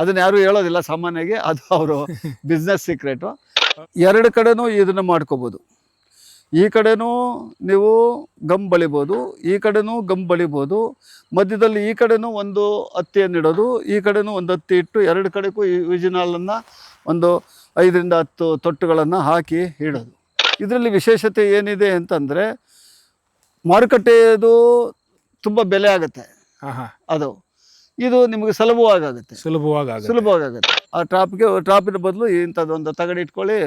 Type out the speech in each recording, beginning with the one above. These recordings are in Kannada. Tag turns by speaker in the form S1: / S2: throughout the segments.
S1: ಅದನ್ನ ಯಾರು ಹೇಳೋದಿಲ್ಲ ಸಾಮಾನ್ಯವಾಗಿ ಅದು ಅವರು ಬಿಸ್ನೆಸ್ ಸೀಕ್ರೆಟು ಎರಡು ಕಡೆನೂ ಇದನ್ನು ಮಾಡ್ಕೋಬೋದು. ಈ ಕಡೆನೂ ನೀವು ಗಮ್ ಬಳಿಬೋದು ಈ ಕಡೆನೂ ಗಮ್ ಬಳಿಬೋದು ಮಧ್ಯದಲ್ಲಿ ಈ ಕಡೆನೂ ಒಂದು ಹತ್ತಿಯನ್ನು ಇಡೋದು ಈ ಕಡೆನೂ ಒಂದು ಹತ್ತಿ ಇಟ್ಟು ಎರಡು ಕಡೆಗೂ ಈ ಯೂಜಿನಾಲನ್ನು ಒಂದು ಐದರಿಂದ ಹತ್ತು ತೊಟ್ಟುಗಳನ್ನು ಹಾಕಿ ಇಡೋದು. ಇದರಲ್ಲಿ ವಿಶೇಷತೆ ಏನಿದೆ ಅಂತಂದರೆ ಮಾರುಕಟ್ಟೆಯದು ತುಂಬ ಬೆಲೆ ಆಗುತ್ತೆ. ಅದು. ಇದು ನಿಮಗೆ ಸುಲಭವಾಗುತ್ತೆ.
S2: ಸುಲಭವಾಗಿ ಆಗುತ್ತೆ
S1: ಸುಲಭವಾಗುತ್ತೆ. ಆ ಟ್ರಾಪ್ಗೆ ಟ್ರಾಪಿನ ಬದಲು ಇಂಥದ್ದೊಂದು ತಗಡಿ ಇಟ್ಕೊಳ್ಳಿ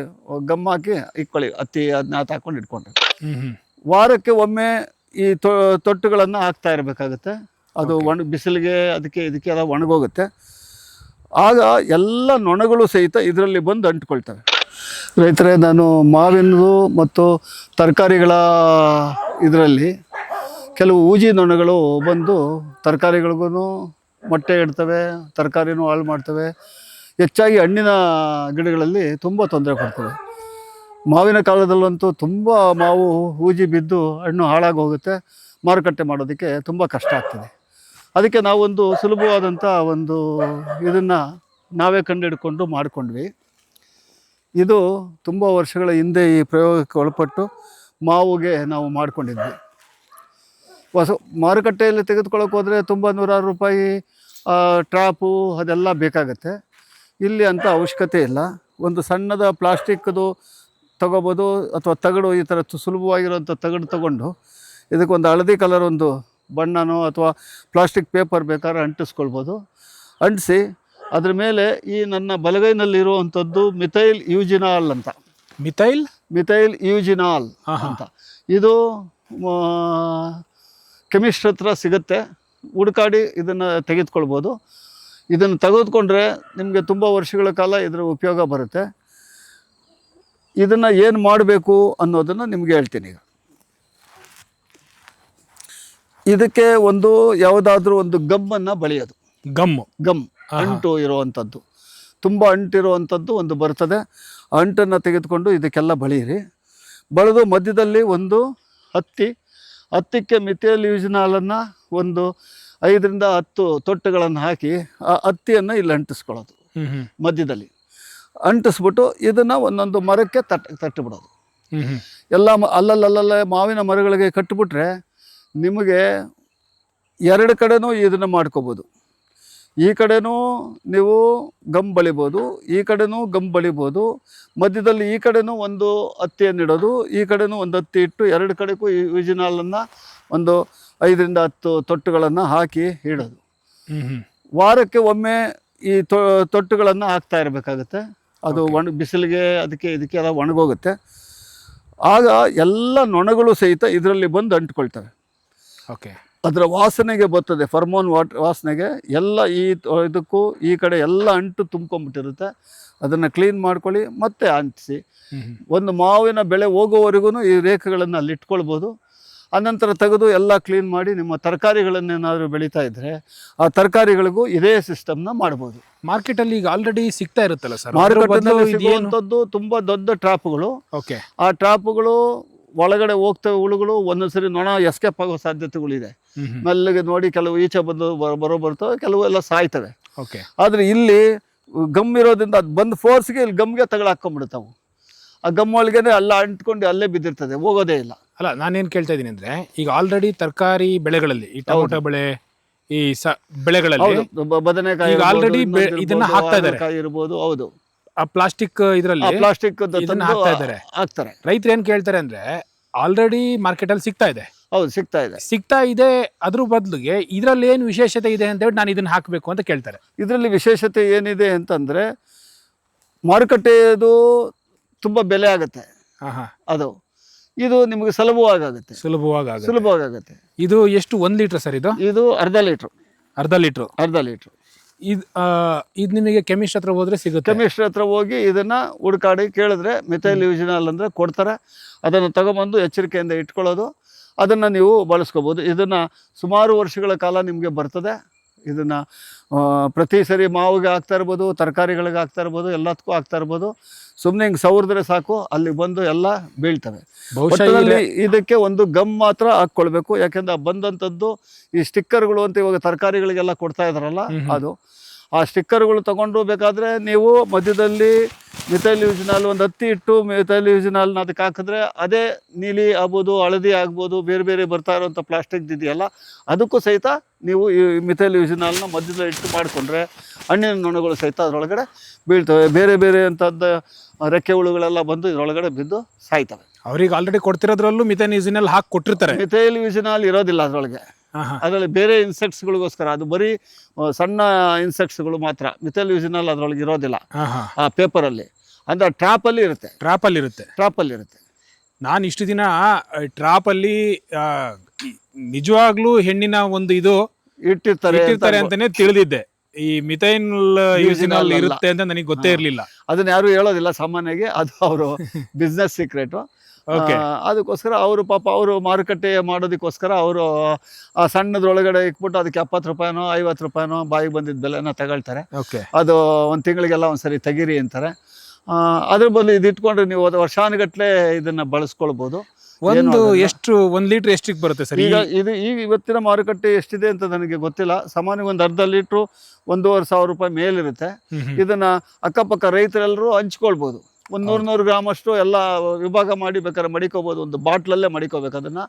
S1: ಗಮ್ ಹಾಕಿ ಇಟ್ಕೊಳ್ಳಿ ಹತ್ತಿ ಅದನ್ನ ಹಾಕೊಂಡು ಇಟ್ಕೊಂಡ್ರೆ. ವಾರಕ್ಕೆ ಒಮ್ಮೆ ಈ ತೊ- ತೊಟ್ಟುಗಳನ್ನು ಹಾಕ್ತಾ ಇರಬೇಕಾಗುತ್ತೆ. ಅದು ಒಣ ಬಿಸಿಲಿಗೆ ಅದಕ್ಕೆ ಇದಕ್ಕೆ ಎಲ್ಲ ಒಣಗೋಗುತ್ತೆ. ಆಗ ಎಲ್ಲ ನೊಣಗಳು ಸಹಿತ ಇದರಲ್ಲಿ ಬಂದು ಅಂಟ್ಕೊಳ್ತವೆ. ರೈತರೇ ನಾನು ಮಾವಿನದು ಮತ್ತು ತರಕಾರಿಗಳ ಇದರಲ್ಲಿ ಕೆಲವು ಊಜಿ ನೊಣಗಳು ಬಂದು ತರಕಾರಿಗಳಿಗೂ ಮೊಟ್ಟೆ ಇಡ್ತವೆ, ತರಕಾರಿನೂ ಹಾಳು ಮಾಡ್ತವೆ. ಹೆಚ್ಚಾಗಿ ಹಣ್ಣಿನ ಗಿಡಗಳಲ್ಲಿ ತುಂಬ ತೊಂದರೆ ಕೊಡ್ತವೆ. ಮಾವಿನ ಕಾಲದಲ್ಲಂತೂ ತುಂಬ ಮಾವು ಊಜಿ ಬಿದ್ದು ಹಣ್ಣು ಹಾಳಾಗಿ ಹೋಗುತ್ತೆ. ಮಾರುಕಟ್ಟೆ ಮಾಡೋದಕ್ಕೆ ತುಂಬ ಕಷ್ಟ ಆಗ್ತದೆ. ಅದಕ್ಕೆ ನಾವೊಂದು ಸುಲಭವಾದಂಥ ಒಂದು ಇದನ್ನು ನಾವೇ ಕಂಡುಹಿಡ್ಕೊಂಡು ಮಾಡಿಕೊಂಡ್ವಿ. ಇದು ತುಂಬ ವರ್ಷಗಳ ಹಿಂದೆ ಈ ಪ್ರಯೋಗಕ್ಕೆ ಒಳಪಟ್ಟು ಮಾವುಗೆ ನಾವು ಮಾಡಿಕೊಂಡಿದ್ವಿ. ಹೊಸ ಮಾರುಕಟ್ಟೆಯಲ್ಲಿ ತೆಗೆದುಕೊಳ್ಳೋಕೆ ಹೋದರೆ ತುಂಬ ನೂರಾರು ರೂಪಾಯಿ ಟ್ರಾಪು ಅದೆಲ್ಲ ಬೇಕಾಗತ್ತೆ. ಇಲ್ಲಿ ಅಂಥ ಅವಶ್ಯಕತೆ ಇಲ್ಲ. ಒಂದು ಸಣ್ಣದ ಪ್ಲಾಸ್ಟಿಕ್ದು ತಗೋಬೋದು ಅಥವಾ ತಗಡು ಈ ಥರ ಸುಲಭವಾಗಿರೋಂಥ ಸುಲಭವಾಗಿರುವಂಥ ತಗಡು ತಗೊಂಡು ಇದಕ್ಕೊಂದು ಹಳದಿ ಕಲರ್ ಒಂದು ಬಣ್ಣನೋ ಅಥವಾ ಪ್ಲಾಸ್ಟಿಕ್ ಪೇಪರ್ ಬೇಕಾದ್ರೆ ಅಂಟಿಸ್ಕೊಳ್ಬೋದು. ಅಂಟಿಸಿ ಅದ್ರ ಮೇಲೆ ಈ ನನ್ನ ಬಲಗೈನಲ್ಲಿರುವಂಥದ್ದು ಮಿಥೈಲ್ ಯೂಜಿನಾಲ್ ಅಂತ.
S2: ಮಿಥೈಲ್?
S1: ಮಿಥೈಲ್ ಯೂಜಿನಾಲ್ ಅಂತ. ಇದು ಕೆಮಿಸ್ಟ್ ಹತ್ರ ಸಿಗುತ್ತೆ. ಹುಡುಕಾಡಿ ಇದನ್ನು ತೆಗೆದುಕೊಳ್ಬೋದು. ಇದನ್ನು ತೆಗೆದುಕೊಂಡ್ರೆ ನಿಮಗೆ ತುಂಬ ವರ್ಷಗಳ ಕಾಲ ಇದರ ಉಪಯೋಗ ಬರುತ್ತೆ. ಇದನ್ನು ಏನು ಮಾಡಬೇಕು ಅನ್ನೋದನ್ನು ನಿಮಗೆ ಹೇಳ್ತೀನಿ ಈಗ. ಇದಕ್ಕೆ ಒಂದು ಯಾವುದಾದ್ರೂ ಒಂದು ಗಮ್ಮನ್ನು ಬಳಿಯೋದು. ಗಮ್.
S2: ಗಮ್.
S1: ಅಂಟು ಇರುವಂಥದ್ದು ತುಂಬ ಅಂಟಿರುವಂಥದ್ದು ಒಂದು ಬರ್ತದೆ. ಅಂಟನ್ನು ತೆಗೆದುಕೊಂಡು ಇದಕ್ಕೆಲ್ಲ ಬಳಿಯಿರಿ. ಬಳಿದು ಮಧ್ಯದಲ್ಲಿ ಒಂದು ಹತ್ತಿ. ಹತ್ತಿಕ್ಕೆ ಮಿಥಿಯಲ್ ಯೂಜ್ನಾಲನ್ನು ಒಂದು ಐದರಿಂದ ಹತ್ತು ತೊಟ್ಟುಗಳನ್ನು ಹಾಕಿ ಆ ಹತ್ತಿಯನ್ನು ಇಲ್ಲಿ ಅಂಟಿಸ್ಕೊಳ್ಳೋದು. ಮಧ್ಯದಲ್ಲಿ. ಅಂಟಿಸ್ಬಿಟ್ಟು ಇದನ್ನು ಒಂದೊಂದು ಮರಕ್ಕೆ ತಟ್ ತಟ್ಟಿಬಿಡೋದು. ಎಲ್ಲ ಮ ಅಲ್ಲಲ್ಲಲ್ಲೇ ಮಾವಿನ ಮರಗಳಿಗೆ ಕಟ್ಟಿಬಿಟ್ರೆ ನಿಮಗೆ ಎರಡು ಕಡೆನೂ ಇದನ್ನು ಮಾಡ್ಕೋಬೋದು. ಈ ಕಡೆನೂ ನೀವು ಗಮ್ ಬಳಿಬೋದು ಈ ಕಡೆನೂ ಗಮ್ ಬಳಿಬೋದು ಮಧ್ಯದಲ್ಲಿ ಈ ಕಡೆನೂ ಒಂದು ಹತ್ತಿಯನ್ನು ಇಡೋದು ಈ ಕಡೆನೂ ಒಂದು ಹತ್ತಿ ಇಟ್ಟು ಎರಡು ಕಡೆಗೂ ಈ ವಿಜಿನಾಲನ್ನು ಒಂದು ಐದರಿಂದ ಹತ್ತು ತೊಟ್ಟುಗಳನ್ನು ಹಾಕಿ ಇಡೋದು. ವಾರಕ್ಕೆ ಒಮ್ಮೆ ಈ ತೊ ತೊಟ್ಟುಗಳನ್ನು ಹಾಕ್ತಾ ಇರಬೇಕಾಗುತ್ತೆ. ಅದು ಒಣ ಬಿಸಿಲಿಗೆ ಅದಕ್ಕೆ ಇದಕ್ಕೆ ಎಲ್ಲ ಒಣಗೋಗುತ್ತೆ. ಆಗ ಎಲ್ಲ ನೊಣಗಳು ಸಹಿತ ಇದರಲ್ಲಿ ಬಂದು ಅಂಟ್ಕೊಳ್ತವೆ.
S2: ಓಕೆ.
S1: ಅದರ ವಾಸನೆಗೆ ಬರ್ತದೆ ಫರ್ಮೋನ್ ವಾಟ್ ವಾಸನೆಗೆ ಎಲ್ಲ ಈ ಇದಕ್ಕೂ ಈ ಕಡೆ ಎಲ್ಲ ಅಂಟು ತುಂಬ್ಕೊಂಬಿಟ್ಟಿರುತ್ತೆ. ಅದನ್ನು ಕ್ಲೀನ್ ಮಾಡ್ಕೊಳ್ಳಿ ಮತ್ತೆ ಅಂಟಿಸಿ. ಒಂದು ಮಾವಿನ ಬೆಳೆ ಹೋಗೋವರೆಗೂ ಈ ರೇಖೆಗಳನ್ನು ಅಲ್ಲಿ ಇಟ್ಕೊಳ್ಬೋದು. ಅನಂತರ ತೆಗೆದು ಎಲ್ಲ ಕ್ಲೀನ್ ಮಾಡಿ ನಿಮ್ಮ ತರಕಾರಿಗಳನ್ನೇನಾದರೂ ಬೆಳೀತಾ ಇದ್ದರೆ ಆ ತರಕಾರಿಗಳಿಗೂ ಇದೇ ಸಿಸ್ಟಮ್ನ ಮಾಡ್ಬೋದು.
S2: ಮಾರ್ಕೆಟಲ್ಲಿ ಈಗ ಆಲ್ರೆಡಿ ಸಿಗ್ತಾ ಇರುತ್ತಲ್ಲ ಸರ್?
S1: ಮಾರುಕಟ್ಟೆಯಲ್ಲಿ ಸಿಗುವಂಥದ್ದು ತುಂಬ ದೊಡ್ಡ ಟ್ರಾಪ್ಗಳು.
S2: ಓಕೆ.
S1: ಆ ಟ್ರಾಪ್ಗಳು ಒಳಗಡೆ ಹೋಗ್ತವೆ ಹುಳುಗಳು ಒಂದೊಂದು ಸರಿ ನೊಣ ಎಸ್ಕೇಪ್ ಆಗೋ ಸಾಧ್ಯತೆಗಳಿದೆ. ಮೆಲ್ಲಗೆ ನೋಡಿ ಕೆಲವು ಈಚೆ ಬಂದು ಬರೋ ಬರ್ತವೆ ಕೆಲವು ಎಲ್ಲ ಸಾಯ್ತವೆ.
S2: ಓಕೆ.
S1: ಆದರೆ ಇಲ್ಲಿ ಗಮ್ ಇರೋದ್ರಿಂದ ಅದು ಬಂದು ಫೋರ್ಸ್ಗೆ ಇಲ್ಲಿ ಗಮ್ಗೆ ತಗಳ ಹಾಕ್ಕೊಂಡ್ಬಿಡ್ತಾವು ಆ ಗಮ್ ಒಳಗೇನೆ ಅಲ್ಲ ಅಂಟ್ಕೊಂಡು ಅಲ್ಲೇ ಬಿದ್ದಿರ್ತದೆ ಹೋಗೋದೇ ಇಲ್ಲ.
S2: ಅಲ್ಲ ನಾನೇನ್ ಕೇಳ್ತಾ ಇದೀನಿ ಅಂದ್ರೆ ಈಗ ಆಲ್ರೆಡಿ ತರಕಾರಿ ಬೆಳೆಗಳಲ್ಲಿ ಈ ಟೊಮೊಟೊ ಬೆಳೆ ಈ ಸ ಬೆಳೆಗಳಲ್ಲಿ
S1: ಬದನೆಕಾಯಿ
S2: ಈಗ
S1: ಆಲ್ರೆಡಿ
S2: ಇದನ್ನ ಹಾಕ್ತಾ ಇದ್ದಾರೆ.
S1: ಇರ್ಬೋದು ಹೌದು.
S2: ಆ ಪ್ಲಾಸ್ಟಿಕ್ ಇದರಲ್ಲಿ
S1: ಪ್ಲಾಸ್ಟಿಕ್
S2: ಹಾಕ್ತಾ ಇದ್ದಾರೆ.
S1: ಹಾಕ್ತಾರೆ.
S2: ರೈತರು ಏನ್ ಕೇಳ್ತಾರೆ ಅಂದ್ರೆ ಆಲ್ರೆಡಿ ಮಾರ್ಕೆಟ್ ಅಲ್ಲಿ ಸಿಗ್ತಾ ಇದೆ.
S1: ಹೌದು ಸಿಗ್ತಾ ಇದೆ.
S2: ಸಿಗ್ತಾ ಇದೆ ಅದ್ರ ಬದಲಿಗೆ ಇದರಲ್ಲಿ ಏನು ವಿಶೇಷತೆ ಇದೆ ಅಂತ ಹೇಳಿ ನಾನು ಇದನ್ನ ಹಾಕಬೇಕು ಅಂತ ಕೇಳ್ತಾರೆ.
S1: ಇದರಲ್ಲಿ ವಿಶೇಷತೆ ಏನಿದೆ ಅಂತಂದರೆ ಮಾರುಕಟ್ಟೆಯದು ತುಂಬ ಬೆಲೆ ಆಗುತ್ತೆ.
S2: ಹಾ ಹಾ.
S1: ಅದು. ಇದು ನಿಮಗೆ ಸುಲಭವಾಗುತ್ತೆ.
S2: ಸುಲಭವಾಗಿ ಆಗುತ್ತೆ
S1: ಸುಲಭವಾಗುತ್ತೆ.
S2: ಇದು ಎಷ್ಟು ಒಂದು ಲೀಟರ್ ಸರ್ ಇದು?
S1: ಇದು ಅರ್ಧ ಲೀಟ್ರು
S2: ಅರ್ಧ ಲೀಟರ್
S1: ಅರ್ಧ ಲೀಟ್ರು
S2: ಇದು ಇದು ನಿಮಗೆ ಕೆಮಿಸ್ಟ್ ಹತ್ರ ಹೋದರೆ ಸಿಗುತ್ತೆ.
S1: ಕೆಮಿಸ್ಟ್ ಹತ್ರ ಹೋಗಿ ಇದನ್ನು ಹುಡುಕಾಡಿ ಕೇಳಿದ್ರೆ ಮೆಥೈಲ್ ಯೂಜಿನಲ್ ಅಂದರೆ ಕೊಡ್ತಾರೆ. ಅದನ್ನು ತಗೊಂಬಂದು ಎಚ್ಚರಿಕೆಯಿಂದ ಇಟ್ಕೊಳ್ಳೋದು. ಅದನ್ನು ನೀವು ಬಳಸ್ಕೋಬೋದು. ಇದನ್ನು ಸುಮಾರು ವರ್ಷಗಳ ಕಾಲ ನಿಮಗೆ ಬರ್ತದೆ. ಇದನ್ನು ಪ್ರತಿ ಸರಿ ಮಾವಿಗೆ ಹಾಕ್ತಾ ಇರ್ಬೋದು ತರಕಾರಿಗಳಿಗೆ ಹಾಕ್ತಾ ಇರ್ಬೋದು ಎಲ್ಲದಕ್ಕೂ ಹಾಕ್ತಾ ಇರ್ಬೋದು. ಸುಮ್ಮನೆ ಹಿಂಗೆ ಸವರಿದ್ರೆ ಸಾಕು ಅಲ್ಲಿ ಬಂದು ಎಲ್ಲ ಬೀಳ್ತವೆ. ಒಟ್ಟಿನಲ್ಲಿ ಇದಕ್ಕೆ ಒಂದು ಗಮ್ ಮಾತ್ರ ಹಾಕ್ಕೊಳ್ಬೇಕು. ಯಾಕೆಂದ್ರೆ ಬಂದಂಥದ್ದು ಈ ಸ್ಟಿಕ್ಕರ್ಗಳು ಅಂತ ಇವಾಗ ತರಕಾರಿಗಳಿಗೆಲ್ಲ ಕೊಡ್ತಾ ಇದಾರಲ್ಲ. ಅದು. ಆ ಸ್ಟಿಕ್ಕರ್ಗಳು ತಗೊಂಡು ಬೇಕಾದರೆ ನೀವು ಮಧ್ಯದಲ್ಲಿ ಮಿಥೈಲ್ ಯೂಜಿನಾಲ್ ಒಂದು ಹತ್ತಿ ಇಟ್ಟು ಮಿಥೈಲ್ ಯೂಜಿನಾಲ್ನ ಅದಕ್ಕೆ ಹಾಕಿದ್ರೆ ಅದೇ ನೀಲಿ ಆಗ್ಬೋದು ಹಳದಿ ಆಗ್ಬೋದು ಬೇರೆ ಬೇರೆ ಬರ್ತಾ ಇರೋಂಥ ಪ್ಲಾಸ್ಟಿಕ್ ಇದೆಯಲ್ಲ ಅದಕ್ಕೂ ಸಹಿತ ನೀವು ಈ ಮಿಥೈಲ್ ಯೂಜಿನಾಲ್ನ ಮಧ್ಯದಲ್ಲಿ ಇಟ್ಟು ಮಾಡಿಕೊಂಡ್ರೆ ಹಣ್ಣಿನ ನೊಣಗಳು ಸಹಿತ ಅದರೊಳಗಡೆ ಬೀಳ್ತವೆ. ಬೇರೆ ಬೇರೆ ಅಂಥದ್ದು ರೆಕ್ಕೆ ಹುಳುಗಳೆಲ್ಲ ಬಂದು ಇದರೊಳಗಡೆ ಬಿದ್ದು ಸಾಯ್ತವೆ.
S2: ಅವ್ರಿಗೆ ಆಲ್ರೆಡಿ ಕೊಡ್ತಿರೋದ್ರಲ್ಲೂ ಮಿಥೈಲ್ ಯೂಸಿನಲ್ಲಿ ಹಾಕಿ ಕೊಟ್ಟಿರ್ತಾರೆ.
S1: ಮಿಥೈಲ್ ಯೂಜಿನಾಲ್ ಇರೋದಿಲ್ಲ ಅದರೊಳಗೆ. ಅದರಲ್ಲಿ ಬೇರೆ ಇನ್ಸೆಕ್ಟ್ಸ್ಗಳಿಗೋಸ್ಕರ ಅದು ಬರೀ ಸಣ್ಣ ಇನ್ಸೆಕ್ಟ್ಸ್ಗಳು ಮಾತ್ರ ಮಿಥಲ್ ಯೂಸಿನಲ್ಲಿ ಅದರೊಳಗೆ ಇರೋದಿಲ್ಲ. ಆ ಪೇಪರಲ್ಲಿ. ಅಂದರೆ ಟ್ರಾಪಲ್ಲಿ ಇರುತ್ತೆ
S2: ಟ್ರಾಪಲ್ಲಿ ಇರುತ್ತೆ
S1: ಟ್ರಾಪಲ್ಲಿ ಇರುತ್ತೆ
S2: ನಾನು ಇಷ್ಟು ದಿನ ಟ್ರಾಪಲ್ಲಿ ನಿಜವಾಗ್ಲೂ ಹೆಣ್ಣಿನ ಒಂದು ಇದು
S1: ಇಟ್ಟಿರ್ತಾರೆ
S2: ಇಟ್ಟಿರ್ತಾರೆ ಅಂತಾನೆ ತಿಳಿದಿದ್ದೆ. ಈ ಮಿಥೈನ್
S1: ಯೂಸಿನಲ್.
S2: ಇರುತ್ತೆ ಅಂತ ನನಗೆ ಗೊತ್ತೇ ಇರಲಿಲ್ಲ.
S1: ಅದನ್ನ ಯಾರು ಹೇಳೋದಿಲ್ಲ ಸಾಮಾನ್ಯವಾಗಿ ಅದು ಅವರು ಬಿಸ್ನೆಸ್ ಸೀಕ್ರೆಟು
S2: Okay.
S1: ಅದಕ್ಕೋಸ್ಕರ ಅವರು ಪಾಪ ಅವರು ಮಾರುಕಟ್ಟೆ ಮಾಡೋದಕ್ಕೋಸ್ಕರ ಅವರು ಆ ಸಣ್ಣದ್ರೊಳಗಡೆ ಇಕ್ಬಿಟ್ಟು ಅದಕ್ಕೆ ಎಪ್ಪತ್ತು ರೂಪಾಯಿನೋ ಐವತ್ತು ರೂಪಾಯಿನೋ ಬಾಯಿ ಬಂದಿದ್ದ ಬೆಲೆನ ತಗೊಳ್ತಾರೆ.
S2: ಓಕೆ
S1: ಅದು ಒಂದು ತಿಂಗಳಿಗೆಲ್ಲ ಒಂದ್ಸರಿ ತೆಗೀರಿ ಅಂತಾರೆ. ಅದ್ರ ಬದಲು ಇದು ಇಟ್ಕೊಂಡ್ರೆ ನೀವು ಅದು ವರ್ಷಾನುಗಟ್ಲೆ ಇದನ್ನ ಬಳಸ್ಕೊಳ್ಬೋದು.
S2: ಒಂದು ಎಷ್ಟು ಒಂದ್ ಲೀಟರ್ ಎಷ್ಟಿಗೆ ಬರುತ್ತೆ ಸರ್?
S1: ಈಗ ಇದು ಈಗ ಇವತ್ತಿನ ಮಾರುಕಟ್ಟೆ ಎಷ್ಟಿದೆ ಅಂತ ನನಗೆ ಗೊತ್ತಿಲ್ಲ. ಸಾಮಾನ್ಯ ಒಂದು ಅರ್ಧ ಲೀಟ್ರು ಒಂದೂವರೆ ಸಾವಿರ ರೂಪಾಯಿ ಮೇಲಿರುತ್ತೆ. ಇದನ್ನ ಅಕ್ಕಪಕ್ಕ ರೈತರೆಲ್ಲರೂ ಹಂಚ್ಕೊಳ್ಬೋದು. ಒಂದು ನೂರು ನೂರು ಗ್ರಾಮ್ ಅಷ್ಟು ಎಲ್ಲ ವಿಭಾಗ ಮಾಡಿ ಬೇಕಾದ್ರೆ ಮಡಿಕೋಬೋದು. ಒಂದು ಬಾಟ್ಲಲ್ಲೇ ಮಡಿಕೋಬೇಕು. ಅದನ್ನು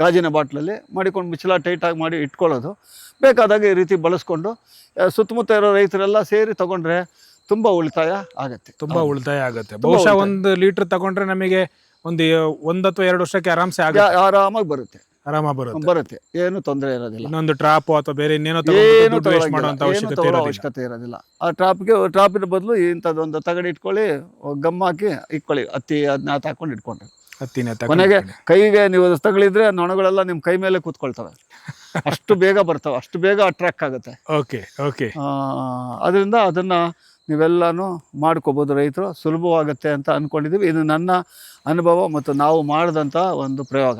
S1: ಗಾಜಿನ ಬಾಟ್ಲಲ್ಲಿ ಮಡಿಕೊಂಡು ಮುಚ್ಚಲ ಟೈಟಾಗಿ ಮಾಡಿ ಇಟ್ಕೊಳ್ಳೋದು. ಬೇಕಾದಾಗ ಈ ರೀತಿ ಬಳಸ್ಕೊಂಡು ಸುತ್ತಮುತ್ತ ಇರೋ ರೈತರೆಲ್ಲ ಸೇರಿ ತಗೊಂಡ್ರೆ ತುಂಬ ಉಳಿತಾಯ ಆಗುತ್ತೆ.
S2: ತುಂಬಾ ಉಳಿತಾಯ ಆಗುತ್ತೆ. ಬಹುಶಃ. ಒಂದು ಲೀಟರ್ ತಗೊಂಡ್ರೆ ನಮಗೆ ಒಂದು ಒಂದ್ ಅಥವಾ ಎರಡು ವರ್ಷಕ್ಕೆ ಆರಾಮ್ಸೆ ಆಗ
S1: ಯಾ- ಆರಾಮಾಗಿ ಬರುತ್ತೆ.
S2: ಆರಾಮ ಬರುತ್ತೆ.
S1: ಬರುತ್ತೆ. ಏನು ತೊಂದರೆ ಇರೋದಿಲ್ಲ.
S2: ಇನ್ನೊಂದು ಟ್ರಾಪ್ ಅಥವಾ ಬೇರೆ ಇನ್ನೇನೋ
S1: ಏನು
S2: ತಗೊಂಡು ವೇಸ್ಟ್
S1: ತಗೊಳಂಗಿಲ್ಲ.
S2: ಮಾಡುವಂತ
S1: ಏನು
S2: ಅವಶ್ಯಕತೆ
S1: ತಗೊಳ್ಳೋ
S2: ಇರೋದಿಲ್ಲ.
S1: ಅವಶ್ಯಕತೆ ಇರೋದಿಲ್ಲ. ಆ ಟ್ರಾಪ್ಗೆ ಟ್ರಾಪಿನ ಬದಲು ಇಂಥದ್ದೊಂದು ತಗಡಿ ಇಟ್ಕೊಳ್ಳಿ ಗಮ್ ಹಾಕಿ ಇಟ್ಕೊಳ್ಳಿ. ಹತ್ತಿ ಅದನ್ನ ಹಾಕೊಂಡು ಇಟ್ಕೊಂಡ್ರಿ
S2: ಹತ್ತಿನ
S1: ಕೊನೆಗೆ ಕೈಗೆ ನೀವು ಅದು ತಗಳಿದ್ರೆ ನೊಣಗಳೆಲ್ಲ ನಿಮ್ಮ ಕೈ ಮೇಲೆ ಕೂತ್ಕೊಳ್ತವೆ. ಅಷ್ಟು ಬೇಗ ಬರ್ತವೆ. ಅಷ್ಟು ಬೇಗ ಅಟ್ರಾಕ್ಟ್ ಆಗುತ್ತೆ.
S2: ಓಕೆ ಓಕೆ
S1: ಅದರಿಂದ ಅದನ್ನು ನೀವೆಲ್ಲನೂ ಮಾಡ್ಕೋಬೋದು ರೈತರು. ಸುಲಭವಾಗುತ್ತೆ ಅಂತ ಅಂದ್ಕೊಂಡಿದ್ದೀವಿ ಇದು ನನ್ನ ಅನುಭವ ಮತ್ತು ನಾವು ಮಾಡಿದಂಥ ಒಂದು ಪ್ರಯೋಗ.